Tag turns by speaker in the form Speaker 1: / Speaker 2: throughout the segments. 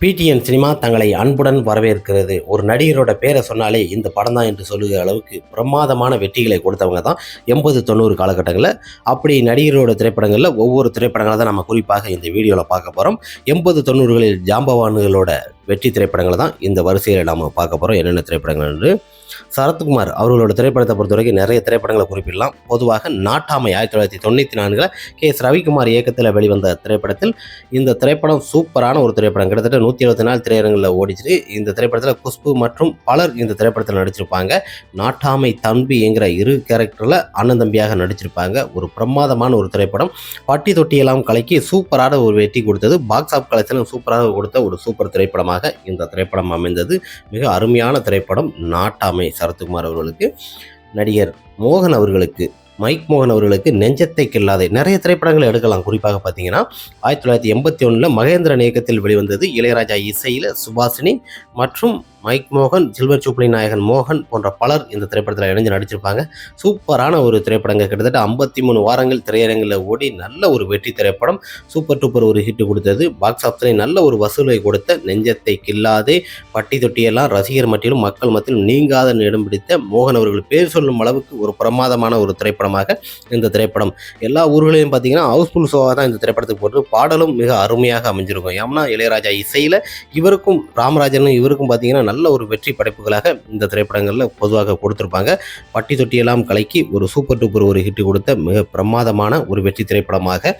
Speaker 1: PTN cinema தங்களை அன்புடன் வரவேற்கிறது. ஒரு நடிகரோட பேரை சொன்னாலே இந்த படம் தான் என்று சொல்லுகிற அளவுக்கு பிரமாதமான வெற்றிகளை கொடுத்தவங்க தான் எண்பது தொண்ணூறு காலகட்டங்களில். அப்படி நடிகரோட திரைப்படங்களில் ஒவ்வொரு திரைப்படங்களை தான் நம்ம குறிப்பாக இந்த வீடியோவில் பார்க்க போகிறோம் எண்பது தொண்ணூறுகளில் ஜாம்பவான்களோட வெற்றி திரைப்படங்களை தான் இந்த வரிசையில் நாம் பார்க்க போகிறோம் என்னென்ன திரைப்படங்கள் என்று சரத்குமார் அவர்களோட திரைப்படத்தை பொறுத்த வரைக்கும் நிறைய திரைப்படங்களை குறிப்பிடலாம். பொதுவாக நாட்டாமை ஆயிரத்தி தொள்ளாயிரத்தி தொண்ணூற்றி நான்கில் கே எஸ் ரவிக்குமார் இயக்கத்தில் வெளிவந்த திரைப்படத்தில் இந்த திரைப்படம் சூப்பரான ஒரு திரைப்படம். கிட்டத்தட்ட நூற்றி இருபத்தி நாலு திரையரங்களில் ஓடிச்சு. இந்த திரைப்படத்தில் குஷ்பு மற்றும் பலர் இந்த திரைப்படத்தில் நடிச்சிருப்பாங்க. நாட்டாமை தம்பி என்கிற இரு கேரக்டரில் அண்ணன் தம்பியாக நடிச்சிருப்பாங்க. ஒரு பிரமாதமான ஒரு திரைப்படம். பட்டி தொட்டியெல்லாம் கலக்கி சூப்பரான ஒரு வெற்றி கொடுத்தது. பாக்ஸ் ஆஃப் கலெக்ஷனும் சூப்பராக கொடுத்த ஒரு சூப்பர் திரைப்படமாக இந்த திரைப்படம் அமைந்தது. மிக அருமையான திரைப்படம் நாட்டாமை சரத்குமார் அவர்களுக்கு நடிகர் மோகன் அவர்களுக்கு மைக் மோகன் அவர்களுக்கு நெஞ்சத்தை கில்லாதே. நிறைய திரைப்படங்களை எடுக்கலாம். குறிப்பாக பார்த்தீங்கன்னா ஆயிரத்தி தொள்ளாயிரத்தி எண்பத்தி ஒன்றில் மகேந்திரன் இயக்கத்தில் வெளிவந்தது இளையராஜா இசையில் சுபாஷினி மற்றும் மைக் மோகன் சில்வர் சூப்ளி நாயகன் மோகன் போன்ற பலர் இந்த திரைப்படத்தில் இணைஞ்சு நடிச்சிருப்பாங்க. சூப்பரான ஒரு திரைப்படங்க கிட்டத்தட்ட ஐம்பத்தி மூணு வாரங்கள் திரையரங்கில் ஓடி நல்ல ஒரு வெற்றி திரைப்படம். சூப்பர் டூப்பர் ஒரு ஹிட் கொடுத்தது. பாக்ஸ் ஆஃபீஸில் நல்ல ஒரு வசூலை கொடுத்த நெஞ்சத்தை கில்லாதே பட்டி தொட்டியெல்லாம் ரசிகர் மட்டிலும் மக்கள் மத்தியிலும் நீங்காத இடம் பிடித்த மோகன் அவர்கள் பேர் சொல்லும் அளவுக்கு ஒரு பிரமாதமான ஒரு திரைப்படமாக இந்த திரைப்படம். எல்லா ஊர்களையும் பார்த்தீங்கன்னா ஹவுஸ்ஃபுல் ஷோவாக தான் இந்த திரைப்படத்துக்கு போட்டு பாடலும் மிக அருமையாக அமைஞ்சிருக்கும். ஏன்னா இளையராஜா இசையில் இவருக்கும் ராமராஜனும் இவருக்கும் பார்த்தீங்கன்னா நல்ல ஒரு வெற்றி படைப்புகளாக இந்த திரைப்படங்களில் பொதுவாக கொடுத்துருப்பாங்க. பட்டி தொட்டியெல்லாம் கலக்கி ஒரு சூப்பர் டூப்பர் ஒரு ஹிட் கொடுத்த மிக பிரமாதமான ஒரு வெற்றி திரைப்படமாக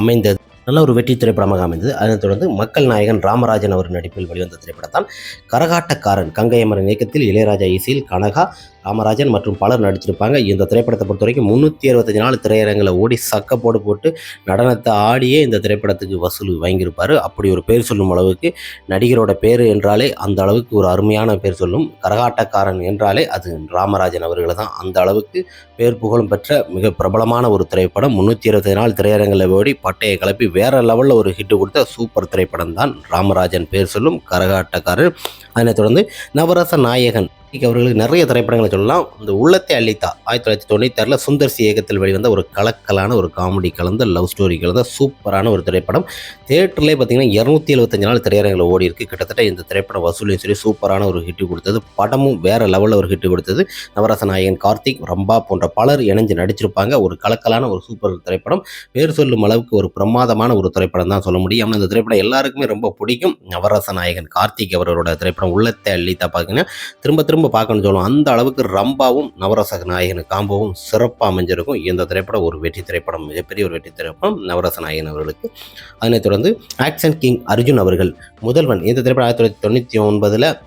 Speaker 1: அமைந்தது. நல்ல ஒரு வெற்றி திரைப்படமாக அமைந்தது. அதனைத் தொடர்ந்து மக்கள் நாயகன் ராமராஜன் அவர் நடிப்பில் வெளிவந்த திரைப்படம் தான் கரகாட்டக்காரன் கங்கையமரன் இயக்கத்தில் இளையராஜா இசையில் கனகா ராமராஜன் மற்றும் பலர் நடிச்சிருப்பாங்க. இந்த திரைப்படத்தை பொறுத்த வரைக்கும் முந்நூற்றி அறுபத்தஞ்சு நாள் திரையரங்கில் ஓடி சக்கப்போடு போட்டு நடனத்தை ஆடியே இந்த திரைப்படத்துக்கு வசூல் வாங்கியிருப்பார். அப்படி ஒரு பேர் சொல்லும் அளவுக்கு நடிகரோட பேர் என்றாலே அந்த அளவுக்கு ஒரு அருமையான பேர் சொல்லும் கரகாட்டக்காரன் என்றாலே அது ராமராஜன் அவர்கள் தான். அந்த அளவுக்கு பேர் புகழும் பெற்ற மிக பிரபலமான ஒரு திரைப்படம். முந்நூற்றி இருபத்தி நாலு திரையரங்கில் ஓடி பட்டையை கிளப்பி வேற லெவலில் ஒரு ஹிட்டு கொடுத்த சூப்பர் திரைப்படம் தான் ராமராஜன் பேர் சொல்லும் கரகாட்டக்காரன் அதனைத் தொடர்ந்து நவரச நாயகன் கார்த்திக் அவர்களுக்கு நிறைய திரைப்படங்களை சொல்லலாம். இந்த உள்ளத்தை அள்ளித்தா ஆயிரத்தி தொள்ளாயிரத்தி தொண்ணூத்தாறில் சுந்தர்சி இயக்கத்தில் வெளிவந்த ஒரு கலக்கலான ஒரு காமெடி கலந்த லவ் ஸ்டோரி கலந்த சூப்பரான ஒரு திரைப்படம். தேட்டர்லேயே பார்த்தீங்கன்னா இரநூத்தி எழுபத்தஞ்சு நாள் திரையரங்கில் ஓடி இருக்கு. கிட்டத்தட்ட இந்த திரைப்படம் வசூலையும் சரி சூப்பரான ஒரு ஹிட் கொடுத்தது. படமும் வேற லெவலில் ஒரு ஹிட் கொடுத்தது. நவரச நாயகன் கார்த்திக் ரம்பா போன்ற பலர் இணைஞ்சு நடிச்சிருப்பாங்க. ஒரு கலக்கலான ஒரு சூப்பர் திரைப்படம். பேர் சொல்லும் அளவுக்கு ஒரு பிரமாதமான ஒரு திரைப்படம் தான் சொல்ல முடியும். ஆனால் இந்த திரைப்படம் எல்லாருக்குமே ரொம்ப பிடிக்கும். நவரச நாயகன் கார்த்திக் அவரோட திரைப்படம் உள்ளத்தை அள்ளித்தா பார்த்தீங்கன்னா திரும்ப திரும்ப பார்க்கணும்னு சொல்லுவோம் அந்த அளவுக்கு ரம்பாவும் நவரச நாயகன் காம்போவும் சிறப்பாக அமைஞ்சிருக்கும். இந்த திரைப்படம் ஒரு வெற்றி திரைப்படம் மிகப்பெரிய ஒரு வெற்றி திரைப்படம் நவரச நாயகன் அவர்களுக்கு. அதனைத் தொடர்ந்து ஆக்ஷன் கிங் அர்ஜுன் அவர்கள் முதல்வன். இந்த திரைப்படம் ஆயிரத்தி தொள்ளாயிரத்தி தொண்ணூற்றி ஒன்பதில்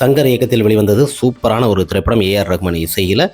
Speaker 1: சங்கர் இயக்கத்தில் வெளிவந்தது சூப்பரான ஒரு திரைப்படம் ஏஆர் ரஹ்மான் இசையில்.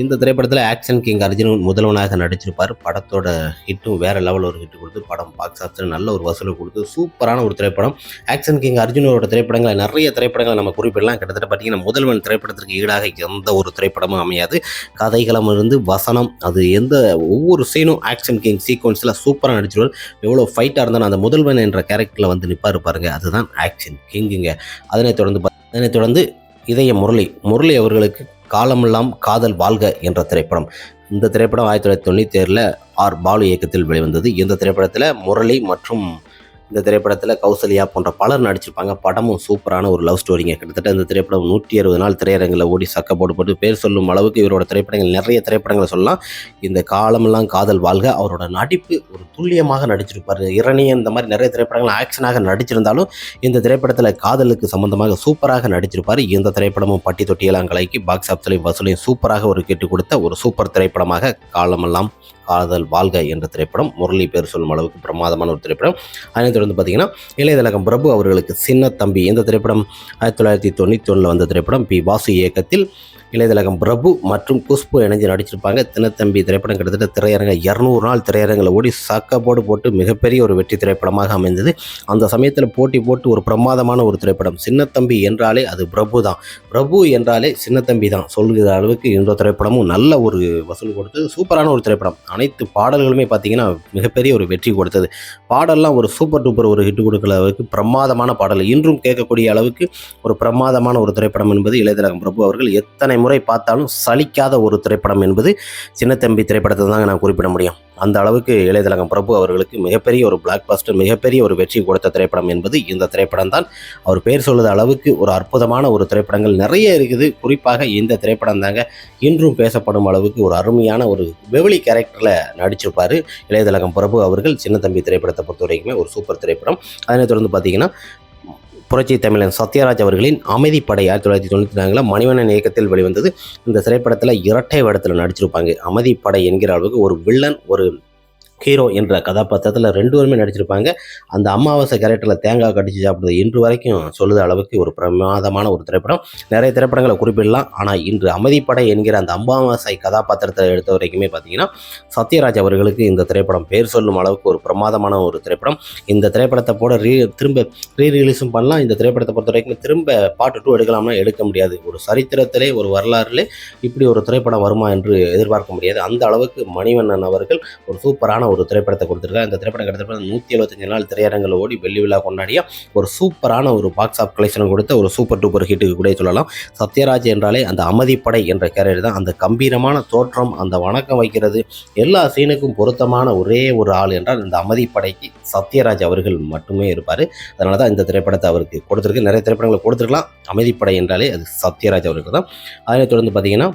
Speaker 1: இந்த திரைப்படத்தில் ஆக்ஷன் கிங் அர்ஜுன் முதல்வனாக நடிச்சிருப்பார். படத்தோட ஹிட்டும் வேற லெவல் ஒரு ஹிட் கொடுத்து படம் பாக்ஸ் ஆஃபீஸில் நல்ல ஒரு வசூலை கொடுத்து சூப்பரான ஒரு திரைப்படம். ஆக்ஷன் கிங் அர்ஜுனோட திரைப்படங்களை நிறைய திரைப்படங்களை நம்ம குறிப்பிடலாம். கிட்டத்தட்ட பார்த்தீங்கன்னா முதல்வன் திரைப்படத்திற்கு ஈடாக எந்த ஒரு திரைப்படமும் அமையாது. கதைகளம் இருந்து வசனம் அது எந்த ஒவ்வொரு சீனும் ஆக்ஷன் கிங் சீக்வன்ஸில் சூப்பராக நடிச்சிருவார். எவ்வளோ ஃபைட்டாக இருந்தாலும் அந்த முதல்வன் என்ற கேரக்டரில் வந்து நிற்பார் பாருங்க. அதுதான் ஆக்ஷன் கிங்குங்க அதனைத் தொடர்ந்து அதனைத் தொடர்ந்து இதய முரளி முரளி அவர்களுக்கு காலமெல்லாம் காதல் வாழ்க என்ற திரைப்படம். இந்த திரைப்படம் ஆயிரத்தி தொள்ளாயிரத்தி தொண்ணூற்றி ஏழில் ஆர் பாலு இயக்கத்தில் வெளிவந்தது. இந்த திரைப்படத்தில் முரளி மற்றும் இந்த திரைப்படத்தில் கௌசல்யா போன்ற பலர் நடிச்சிருப்பாங்க. படமும் சூப்பரான ஒரு லவ் ஸ்டோரிங்க. கிட்டத்தட்ட இந்த திரைப்படம் நூற்றி அறுபது நாள் திரையரங்கில் ஓடி சக்க போட்டு போட்டு பேர் சொல்லும் அளவுக்கு இவரோட திரைப்படங்கள் நிறைய திரைப்படங்களை சொல்லலாம். இந்த காலமெல்லாம் காதல் வாழ்க அவரோட நடிப்பு ஒரு துல்லியமாக நடிச்சிருப்பார். இரணி இந்த மாதிரி நிறைய திரைப்படங்கள் ஆக்ஷனாக நடிச்சிருந்தாலும் இந்த திரைப்படத்தில் காதலுக்கு சம்பந்தமாக சூப்பராக நடிச்சிருப்பார். இந்த திரைப்படமும் பட்டி தொட்டியெல்லாம் கலைக்கு பாக்ஸ் ஆஃபீஸ்லையும் வசூலையும் சூப்பராக ஒரு கேட்டு கொடுத்த ஒரு சூப்பர் திரைப்படமாக காலமெல்லாம் காதல் வாழ்க என்ற திரைப்படம் முரளி பேர் சொல்லும் அளவுக்கு பிரமாதமான ஒரு திரைப்படம். அதனைத் தொடர்ந்து பார்த்தீங்கன்னா இளையதலகம் பிரபு அவர்களுக்கு சின்ன தம்பி இந்த திரைப்படம்? ஆயிரத்தி தொள்ளாயிரத்தி தொண்ணூற்றி ஒன்றில் வந்த திரைப்படம் பி வாசு இயக்கத்தில் இளையதலகம் பிரபு மற்றும் குஷ்பு இணைஞ்சு நடிச்சிருப்பாங்க. தினத்தம்பி திரைப்படம் கிட்டத்தட்ட திரையரங்க இரநூறு நாள் திரையரங்கில் ஓடி சக்கப்போடு போட்டு மிகப்பெரிய ஒரு வெற்றி திரைப்படமாக அமைந்தது. அந்த சமயத்தில் போட்டி போட்டு ஒரு பிரமாதமான ஒரு திரைப்படம். சின்னத்தம்பி என்றாலே அது பிரபு தான். பிரபு என்றாலே சின்னத்தம்பி தான் சொல்கிற அளவுக்கு இந்த திரைப்படமும் நல்ல ஒரு வசூல் கொடுத்தது. சூப்பரான ஒரு திரைப்படம். அனைத்து பாடல்களுமே பார்த்தீங்கன்னா மிகப்பெரிய ஒரு வெற்றி கொடுத்தது. பாடல்லாம் ஒரு சூப்பர் டூப்பர் ஒரு ஹிட் கொடுக்கற அளவுக்கு பிரமாதமான பாடல். இன்றும் கேட்கக்கூடிய அளவுக்கு ஒரு பிரமாதமான ஒரு திரைப்படம் என்பது இளையதலகம் பிரபு அவர்கள் எத்தனை எத்தனை முறை பார்த்தாலும் சலிக்காத ஒரு திரைப்படம் என்பது சின்னத்தம்பி திரைப்படத்தை தாங்க நான் குறிப்பிட முடியும். அந்த அளவுக்கு இளையதலகம் பிரபு அவர்களுக்கு மிகப்பெரிய ஒரு பிளாக் பஸ்டர் மிகப்பெரிய ஒரு வெற்றி கொடுத்த திரைப்படம் என்பது இந்த திரைப்படம் தான். அவர் பேர் சொல்லுத அளவுக்கு ஒரு அற்புதமான ஒரு திரைப்படங்கள் நிறைய இருக்குது. குறிப்பாக இந்த திரைப்படம் தாங்க இன்றும் பேசப்படும் அளவுக்கு ஒரு அருமையான ஒரு வெவிலி கேரக்டரில் நடிச்சிருப்பார் இளையதலகம் பிரபு அவர்கள். சின்னத்தம்பி திரைப்படத்தை பொறுத்த வரைக்குமே ஒரு சூப்பர் திரைப்படம். அதனைத் தொடர்ந்து பார்த்தீங்கன்னா புரட்சி தமிழன் சத்யராஜ் அவர்களின் அமைதிப்படை ஆயிரத்தி தொள்ளாயிரத்தி தொண்ணூற்றி நான்கில் மணிவண்ணன் இயக்கத்தில் வெளிவந்தது. இந்த திரைப்படத்தில் இரட்டை வேடத்தில் நடிச்சிருப்பாங்க. அமைதிப்படை என்கிற அளவுக்கு ஒரு வில்லன் ஒரு ஹீரோ என்ற கதாபாத்திரத்தில் ரெண்டு பேருமே நடிச்சிருப்பாங்க. அந்த அமாவாசை கேரக்டரில் தேங்காய் கடிச்சு சாப்பிடுறது இன்று வரைக்கும் சொல்லுத அளவுக்கு ஒரு பிரமாதமான ஒரு திரைப்படம். நிறைய திரைப்படங்களை குறிப்பிடலாம். ஆனால் இன்று அமைதிப்படை என்கிற அந்த அமாவாசை கதாபாத்திரத்தை எடுத்த வரைக்குமே பார்த்தீங்கன்னா சத்யராஜ் அவர்களுக்கு இந்த திரைப்படம் பேர் சொல்லும் அளவுக்கு ஒரு பிரமாதமான ஒரு திரைப்படம். இந்த திரைப்படத்தை போட ரீ திரும்ப ரீ ரிலீஸும் பண்ணலாம். இந்த திரைப்படத்தை பொறுத்த வரைக்கும் திரும்ப பாட்டு டூ எடுக்கலாம்னா எடுக்க முடியாது. ஒரு சரித்திரத்திலே ஒரு வரலாறுலே இப்படி ஒரு திரைப்படம் வருமா என்று எதிர்பார்க்க முடியாது. அந்த அளவுக்கு மணிவண்ணன் அவர்கள் ஒரு சூப்பரான ஒரு திரைப்படத்தை கொடுத்துருக்காங்க இந்த திரைப்படம் கிட்டத்தட்ட நூற்றி எழுபத்தஞ்சு நாள் திரையரங்கில் ஓடி வெள்ளி விழா கொண்டாடிய ஒரு சூப்பரான ஒரு பாக்ஸ் ஆஃப் கலெக்ஷன் கொடுத்த ஒரு சூப்பர் டூப்பர் ஹிட்டுக்கு கூட சொல்லலாம். சத்யராஜ் என்றாலே அந்த அமைதிப்படை என்ற கேரியர் தான். அந்த கம்பீரமான தோற்றம் அந்த வணக்கம் வைக்கிறது எல்லா சீனுக்கும் பொருத்தமான ஒரே ஒரு ஆள் என்றால் இந்த அமைதிப்படைக்கு சத்யராஜ் அவர்கள் மட்டுமே இருப்பார். அதனால தான் இந்த திரைப்படத்தை அவருக்கு கொடுத்துருக்கு. நிறைய திரைப்படங்களை கொடுத்துருக்கலாம். அமைதிப்படை என்றாலே அது சத்யராஜ் அவருக்கு தான். அதனை தொடர்ந்து பார்த்தீங்கன்னா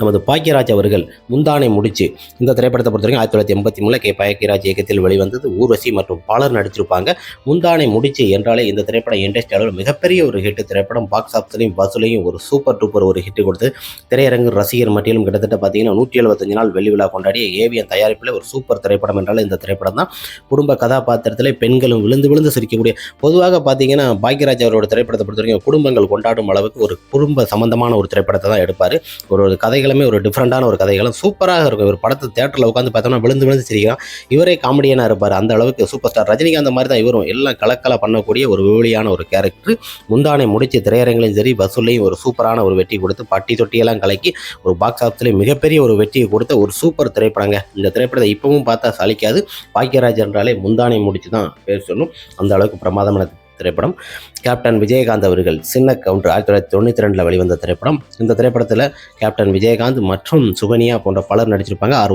Speaker 1: நமது பாக்கியராஜ் அவர்கள் முந்தானை முடிச்சு இந்த திரைப்படத்தை பொறுத்த வரைக்கும் ஆயிரத்தி தொள்ளாயிரத்தி எண்பத்தி மூணில் கே பாக்கியராஜ் இயக்கத்தில் வெளிவந்தது. ஊர்வசி மற்றும் பலர் நடிச்சிருப்பாங்க. முந்தானை முடிச்சு என்றாலே இந்த திரைப்படம் இண்டஸ்ட்ரி அளவில் மிகப்பெரிய ஒரு ஹிட் திரைப்படம் பாக்ஸ் ஆஃபீஸ்லையும் வசூலையும் ஒரு சூப்பர் டூப்பர் ஒரு ஹிட் கொடுத்து திரையரங்கு ரசிகர் மட்டிலும் கிட்டத்தட்ட பார்த்தீங்கன்னா நூற்றி எழுபத்தஞ்சு நாள் வெள்ளி விழா கொண்டாடிய ஏவியன் தயாரிப்பில் ஒரு சூப்பர் திரைப்படம் என்றால் இந்த திரைப்படம் தான். குடும்ப கதாபாத்திரத்தில் பெண்களும் விழுந்து விழுந்து சிரிக்கக்கூடிய பொதுவாக பார்த்தீங்கன்னா பாக்கியராஜ் அவரோட திரைப்படத்தை பொறுத்த வரைக்கும் குடும்பங்கள் கொண்டாடும் அளவுக்கு ஒரு குடும்ப சம்பந்தமான ஒரு திரைப்படத்தை தான் எடுப்பார். ஒரு ஒரு கதை கதைகளுமே ஒரு டிஃப்ரெண்டான ஒரு கதைகளும் சூப்பராக இருக்கும். இவர் படத்தை தேட்டரில் உட்காந்து பார்த்தோம்னா விழுந்து விழுந்து சிரிக்கலாம். இவரே காமெடியனாக இருப்பார். அந்த அளவுக்கு சூப்பர் ஸ்டார் ரஜினிகாந்த் மாதிரி தான் இவரும். எல்லாம் கலக்கல பண்ணக்கூடிய ஒரு விவலியான ஒரு கேரக்டர் முந்தானை முடிச்சு திரையரங்கிலையும் சரி வசூல்லையும் ஒரு சூப்பரான ஒரு வெற்றி கொடுத்து பட்டி தொட்டியெல்லாம் கலக்கி ஒரு பாக்ஸ் ஆஃபீஸ்லேயும் மிகப்பெரிய ஒரு வெற்றியை கொடுத்த ஒரு சூப்பர் திரைப்படங்க. இந்த திரைப்படத்தை இப்பவும் பார்த்தா சலிக்காது. பாக்கியராஜ் என்றாலே முந்தானை முடிச்சு தான் பேர் சொல்லும். அந்த அளவுக்கு பிரமாதமான திரைப்படம். கேப்டன் விஜயகாந்த் அவர்கள் சின்ன கவுண்டர் ஆயிரத்தி தொள்ளாயிரத்தி தொண்ணூற்றி ரெண்டில் வெளிவந்த திரைப்படம். இந்த திரைப்படத்தில் கேப்டன் விஜயகாந்த் மற்றும் சுகன்யா போன்ற பலர் நடிச்சிருப்பாங்க. ஆர்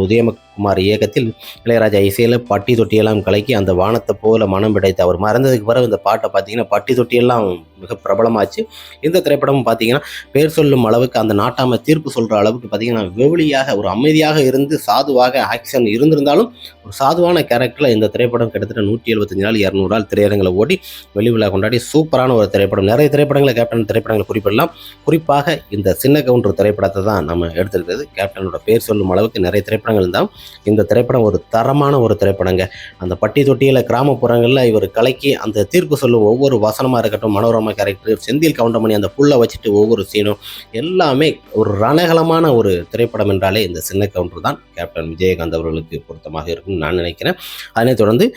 Speaker 1: உதயகுமார் இயக்கத்தில் இளையராஜா இசையில் பட்டி தொட்டியெல்லாம் கலக்கி அந்த வானத்தை போல மனம் பிடைத்து அவர் மறந்ததுக்கு பிறகு இந்த பாட்டை பார்த்தீங்கன்னா பட்டி தொட்டியெல்லாம் மிக பிரபலமாச்சு. இந்த திரைப்படமும் பார்த்தீங்கன்னா பேர் சொல்லும் அளவுக்கு அந்த நாட்டாம தீர்ப்பு சொல்கிற அளவுக்கு பார்த்தீங்கன்னா வெகுளியாக ஒரு அமைதியாக இருந்து சாதுவாக ஆக்ஷன் இருந்திருந்தாலும் ஒரு சாதுவான கேரக்டரில் இந்த திரைப்படம் கிட்டத்தட்ட நூற்றி எழுபத்தஞ்சு நாள் இரநூறு நாள் திரையரங்கில் ஓடி வெளி விழா கொண்டாடி சூப்பரான ஒரு திரைப்படம். நிறைய திரைப்படங்களை கேப்டன் திரைப்படங்களை குறிப்பிடலாம். குறிப்பாக இந்த சின்ன கவுண்டர் திரைப்படத்தை தான் நம்ம எடுத்துருக்கிறது. கேப்டனோட பேர் சொல்லும் அளவுக்கு நிறைய திரைப்படங்கள் இருந்தால் இந்த திரைப்படம் ஒரு தரமான ஒரு திரைப்படங்க. அந்த பட்டி தொட்டியில் கிராமப்புறங்களில் இவர் கலக்கி அந்த தீர்ப்பு சொல்லும் ஒவ்வொரு வசனமாக இருக்கட்டும் மனோரமா கேரக்டர் செந்தில் கவுண்டமணி அந்த புல்லை வச்சுட்டு ஒவ்வொரு சீனும் எல்லாமே ஒரு ரணகலமான ஒரு திரைப்படம் என்றாலே இந்த சின்ன கவுண்டர் தான். கேப்டன் விஜயகாந்த் அவர்களுக்கு பொருத்தமாக இருக்கும்னு நான் நினைக்கிறேன். அதனைத் தொடர்ந்து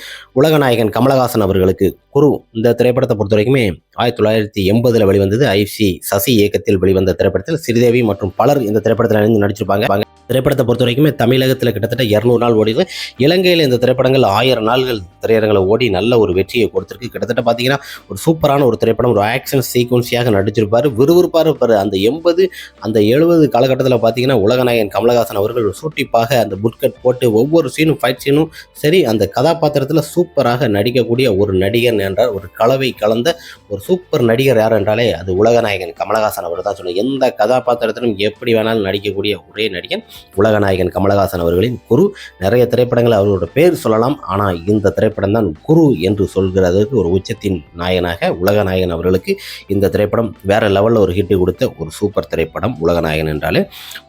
Speaker 1: உலகநாயகன் கமலஹாசன் அவர்களுக்கு குரு. இந்த திரைப்படத்தை பொறுத்த வரைக்குமே ஆயிரத்தி தொள்ளாயிரத்தி எண்பதில் வெளிவந்தது ஐசி சசி இயக்கத்தில் வெளிவந்த திரைப்படத்தில் ஸ்ரீதேவி மற்றும் பலர் இந்த திரைப்படத்தில் இணைந்து நடிச்சிருப்பாங்க. திரைப்படத்தை பொறுத்த வரைக்குமே தமிழகத்தில் கிட்டத்தட்ட இரநூறு நாள் ஓடிது இலங்கையில் இந்த திரைப்படங்கள் ஆயிரம் நாள்கள் திரையரங்களை ஓடி நல்ல ஒரு வெற்றியை கொடுத்துருக்கு. கிட்டத்தட்ட பார்த்தீங்கன்னா ஒரு சூப்பரான ஒரு திரைப்படம் ஒரு ஆக்ஷன் சீக்வன்ஸியாக நடிச்சிருப்பார் விறுவிறுப்பாக இருப்பார். அந்த எண்பது அந்த எழுபது காலகட்டத்தில் பார்த்தீங்கன்னா உலகநாயகன் கமலஹாசன் அவர்கள் சூட்டிப்பாக அந்த புட்கட் போட்டு ஒவ்வொரு சீனும் ஃபைட் சீனும் சரி அந்த கதாபாத்திரத்தில் சூப்பராக நடிக்கக்கூடிய ஒரு நடிகர் என்றால் ஒரு கலவை கலந்த ஒரு சூப்பர் நடிகர் யார் என்றாலே அது உலகநாயகன் கமலஹாசன் அவர் தான் சொல்லுவார் எந்த கதாபாத்திரத்திலும் எப்படி வேணாலும் நடிக்கக்கூடிய ஒரே நடிகன் உலகநாயகன் கமலஹாசன் அவர்களின் குரு. நிறைய திரைப்படங்கள் அவரோட பேர் சொல்லலாம். ஆனால் இந்த திரைப்படம் தான் குரு என்று சொல்கிறதுக்கு ஒரு உச்சத்தின் நாயகனாக உலகநாயகன் அவர்களுக்கு இந்த திரைப்படம் வேற லெவலில் ஒரு ஹிட் கொடுத்த ஒரு சூப்பர் திரைப்படம் உலகநாயகன் என்றாலே.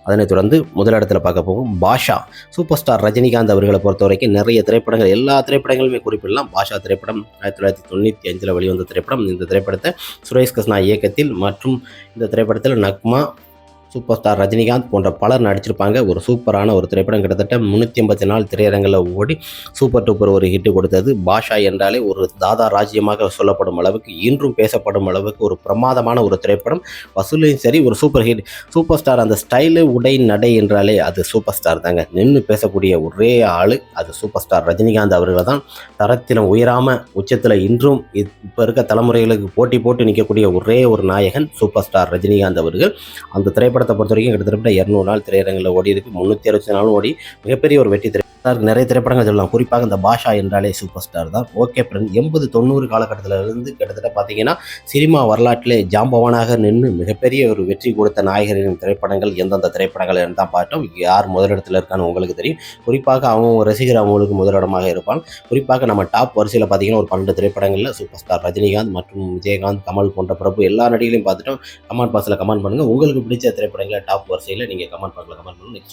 Speaker 1: அதனைத் தொடர்ந்து முதலிடத்தில் பார்க்க போகும் பாஷா. சூப்பர் ஸ்டார் ரஜினிகாந்த் அவர்களை பொறுத்த வரைக்கும் நிறைய திரைப்படங்கள் எல்லா திரைப்படங்களுமே குறிப்பிடலாம். பாஷா திரைப்படம் ஆயிரத்தி தொள்ளாயிரத்தி தொண்ணூற்றி அஞ்சில் வெளிவந்த திரைப்படம். இந்த திரைப்படத்தை சுரேஷ் கிருஷ்ணா இயக்கத்தில் மற்றும் இந்த திரைப்படத்தில் நக்மா சூப்பர் ஸ்டார் ரஜினிகாந்த் போன்ற பலர் நடிச்சிருப்பாங்க. ஒரு சூப்பரான ஒரு திரைப்படம். கிட்டத்தட்ட முந்நூற்றி ஐம்பத்தி நாலு திரையரங்கில் ஓடி சூப்பர் டூப்பர் ஒரு ஹிட் கொடுத்தது. பாஷா என்றாலே ஒரு தாதா ராஜ்யமாக சொல்லப்படும் அளவுக்கு இன்றும் பேசப்படும் அளவுக்கு ஒரு பிரமாதமான ஒரு திரைப்படம். வசூலையும் சரி ஒரு சூப்பர் ஹிட் சூப்பர் ஸ்டார் அந்த ஸ்டைலு உடை நடை என்றாலே அது சூப்பர் ஸ்டார் தாங்க. நின்று பேசக்கூடிய ஒரே ஆள் அது சூப்பர் ஸ்டார் ரஜினிகாந்த் அவர்கள் தான். தரத்திலும் உயராமல் உச்சத்தில் இன்றும் இப்போ இருக்க தலைமுறைகளுக்கு போட்டி போட்டு நிற்கக்கூடிய ஒரே ஒரு நாயகன் சூப்பர் ஸ்டார் ரஜினிகாந்த் அவர்கள். அந்த திரைப்படம் படத்தை பொறுத்த வரைக்கும் கிட்டத்தட்ட இரநூறு நாள் திரையரங்கில் ஓடி இருக்கு முந்நூற்றி அறுபத்தி நாளும் ஓடி மிகப்பெரிய ஒரு வெற்றி திரை இருக்கு. நிறைய திரைப்படங்கள் சொல்லலாம். குறிப்பாக இந்த பாஷா என்றாலே சூப்பர் ஸ்டார் தான். ஓகே ஃப்ரெண்ட் எண்பது தொண்ணூறு காலகட்டத்தில் இருந்து கிட்டத்தட்ட பார்த்தீங்கன்னா சினிமா வரலாற்றிலே ஜாம்பவானாக நின்று மிகப்பெரிய ஒரு வெற்றி கொடுத்த நாயகரின் திரைப்படங்கள் எந்தெந்த திரைப்படங்கள் தான் பார்த்தோம். யார் முதலிடத்தில் இருக்கான்னு உங்களுக்கு தெரியும். குறிப்பாக அவங்க ரசிகர் அவங்களுக்கு முதலிடமாக இருப்பான். குறிப்பாக நம்ம டாப் வரிசையில் பார்த்தீங்கன்னா ஒரு பன்னெண்டு திரைப்படங்களில் சூப்பர் ஸ்டார் ரஜினிகாந்த் மற்றும் விஜயகாந்த் கமல் போன்ற பிரபு எல்லா நடிகளையும் பார்த்துட்டோம். கமெண்ட் பாக்ஸில் கமெண்ட் பண்ணுங்கள் உங்களுக்கு பிடிச்ச திரைப்படங்களை டாப் வரிசையில் நீங்கள் கமெண்ட் பாக்ஸில் கமெண்ட் பண்ணுங்கள் நெக்ஸ்ட்